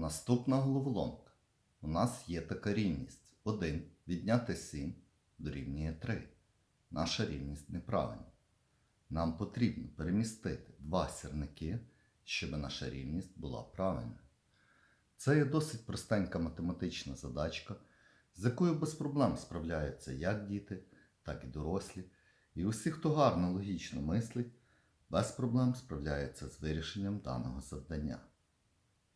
Наступна головоломка. У нас є така рівність. 1 відняти 7 дорівнює 3. Наша рівність неправильна. Нам потрібно перемістити два сірники, щоб наша рівність була правильною. Це є досить простенька математична задачка, з якою без проблем справляються як діти, так і дорослі. І усі, хто гарно логічно мислить, без проблем справляються з вирішенням даного завдання.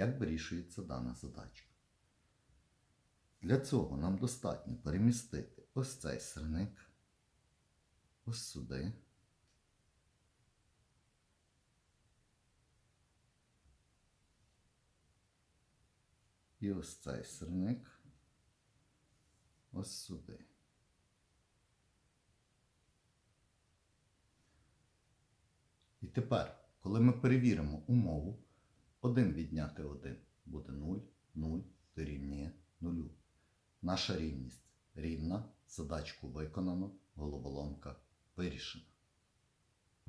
Як вирішується дана задачка? Для цього нам достатньо перемістити ось цей сирник ось сюди. І ось цей сирник ось сюди. І тепер, коли ми перевіримо умову, 1 відняти 1 буде 0, 0 дорівнює 0. Наша рівність рівна, задачку виконано, головоломка вирішена.